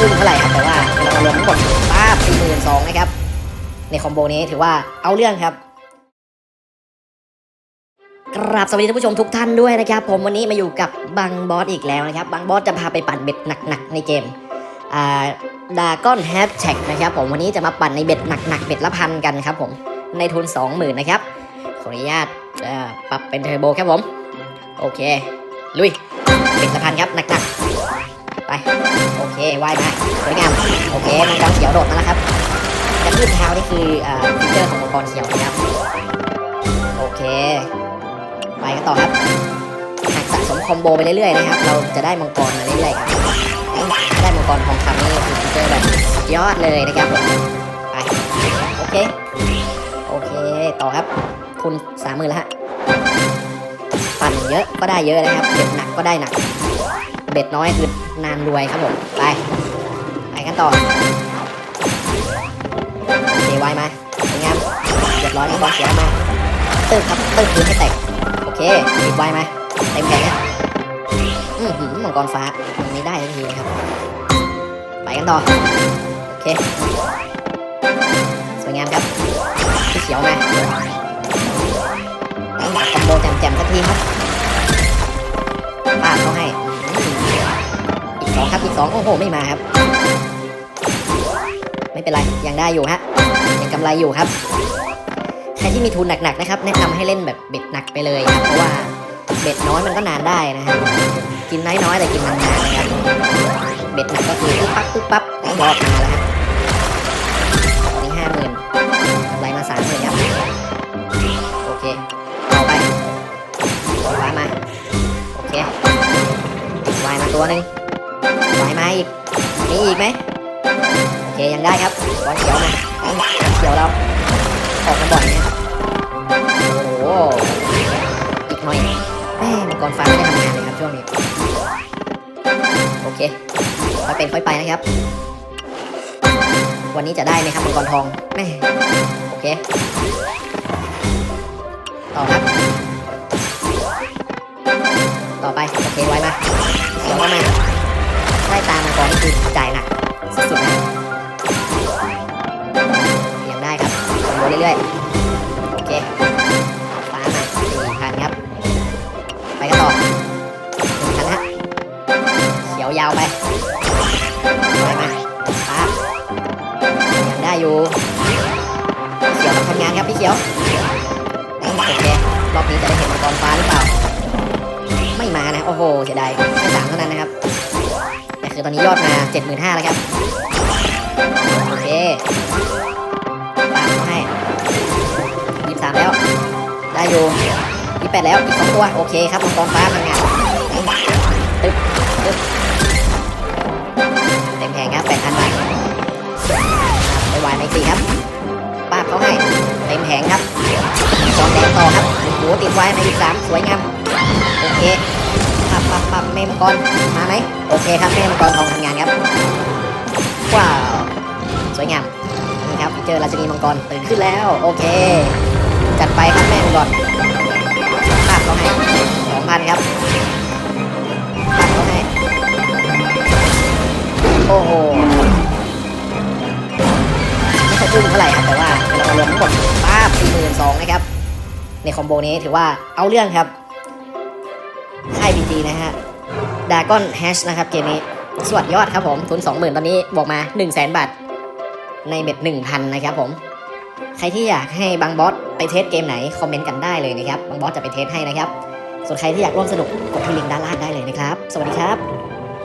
อึ้งเท่าไหร่ครับแต่ว่าเรารวมทั้งหมดป้าสี่หมื่นสองนะครับ ในคอมโบนี้ถือว่าเอาเรื่องครับกราบสวัสดีท่านผู้ชมทุกท่านด้วยนะครับ ผมวันนี้มาอยู่กับบังบอสอีกแล้วนะครับบังบอสจะพาไปปั่นเบ็ดหนักๆในเกมอ่าดาก้อนแฮชแท็กนะครับผมวันนี้จะมาปั่นในเบ็ดหนักๆเบ็ดละพันกันครับผมในทุน 20,000นะครับขออนุญาตปรับเป็นเทอร์โบครับผม โอเค ลุยเบ็ดละพันครับหนักๆ ไป โอเคว่ายมาสวยงาม โอเคมังกรเขียวโดดมาแล้วครับกระทืบเท้านี่คืออ่าฟีเจอร์ของมังกรเขียวนะครับ โอเค ไปกันต่อครับ หากสะสมคอมโบไปเรื่อยๆนะครับ เราจะได้มังกรมาเรื่อยๆครับ ได้มังกรทองคำนี่คือฟีเจอร์แบบยอดเลยนะครับผมไปโอเค โอเค ต่อครับ ทุนสามหมื่นแล้วฮะปั่นเยอะก็ได้เยอะนะครับเบ็ดหนักก็ได้หนัก เบ็ดน้อยคือ นานรวยครับผม ไป ไปกันต่อโอเคไวมาสวยงามเรียบร้อยมังกรเขียวมาตึ้งครับตึ้งคืนให้แตก โอเคปิดไวไหมเต็มแข็งอะอือหือมังกรฟ้ามันไม่ได้ทันทีนะครับ ไปกันต่อ โอเค สวยงามครับพี่เขียวมาต้องคอมโบแจ่มๆสักทีครับป้า 2 โอ้โห ไม่มาครับ ไม่เป็นไร ยังได้อยู่ฮะ ยังกำไรอยู่ครับ ใครที่มีทุนหนักๆนะครับ แนะนำให้เล่นแบบเบ็ดหนักไปเลยครับเพราะว่าเบ็ดน้อยมันก็นานได้นะฮะ กินน้อยๆแต่กินนานๆนะครับเบ็ดหนักก็คือปึ๊บปั๊บปึ๊บปั๊บบอกมาแล้วครับนี่ห้าหมื่นกำไรมาสามหมื่นครับ โอเคต่อไปวายมา โอเควายมาตัวหนึ่ง วายมาอีกมีอีกไหมโอเคยังได้ครับบอลเขียวมาเขียวเราออกมาบ่อยนะครับโอ้โหอีกหน่อยแม่มังกรฟ้าไม่ได้ทำงานเลยครับช่วงนี้โอเคค่อยเป็นค่อยไปนะครับ วันนี้จะได้ไหมครับมังกรทองแม่โอเคต่อครับ ต่อไปโอเคไว้มาเขียวมา ได้ตามมังกรนี่คือจ่ายหนักสุดๆนะยังได้ครับคอมโบเรื่อยๆ โอเคฟ้ามาสี่พันครับ ไปกันต่อหนึ่งพันฮะเขียวยาวไปไปมาฟ้ายังได้อยู่เขียวทำงานครับพี่เขียวโอเครอบนี้จะได้เห็นมังกรฟ้าหรือเปล่า ไม่มานะ โอ้โหเสียดาย นี้ยอดมาเจ็ดหมื่นห้าแล้วครับ โอเคตามเขาให้ยี่สามแล้ว ได้อยู่ยี่แปดแล้วอีกสองตัว โอเคครับมังกรฟ้าทำงานตึ๊บตึ๊บเต็มแผงครับแปดพันบาทไปวายในสี่ครับป้าเขาให้ เต็มแผงครับสองแดงต่อครับโอ้โหติดไว้ในอีกสามสวยงาม โอเค งกรมาไหมโอเคครับเมมังกรทองทำงานครับว้าวสวยงามนี่ครับเจอราชินีมังกรตื่นขึ้นแล้ว โอเค จัดไปครับแม่มังกรภาพเขาให้สองพันครับภาพเขาให้โอ้โหไม่ค่อยอึ้งเท่าไหร่ครับแต่ว่าเรารวมทั้งหมดป้าสี่หมื่นสองนะครับในคอมโบนี้ถือว่าเอาเรื่องครับค่ายบีจีนะฮะ ดากอนแฮชนะครับเกมนี้สวดยอดครับผมทุน 20,000 ตอนนี้บวกมา 1 0 0 0 0แบาท ในเบ็ด1,000 นะครับผม ใครที่อยากให้บางบอสไปเทสเกมไหน คอมเมนต์กันได้เลยนะครับ บางบอสจะไปเทสให้นะครับ ส่วนใครที่อยากร่วมสนุกกดที่ลิงก์ด้านล่างได้เลยนะครับ สวัสดีครับ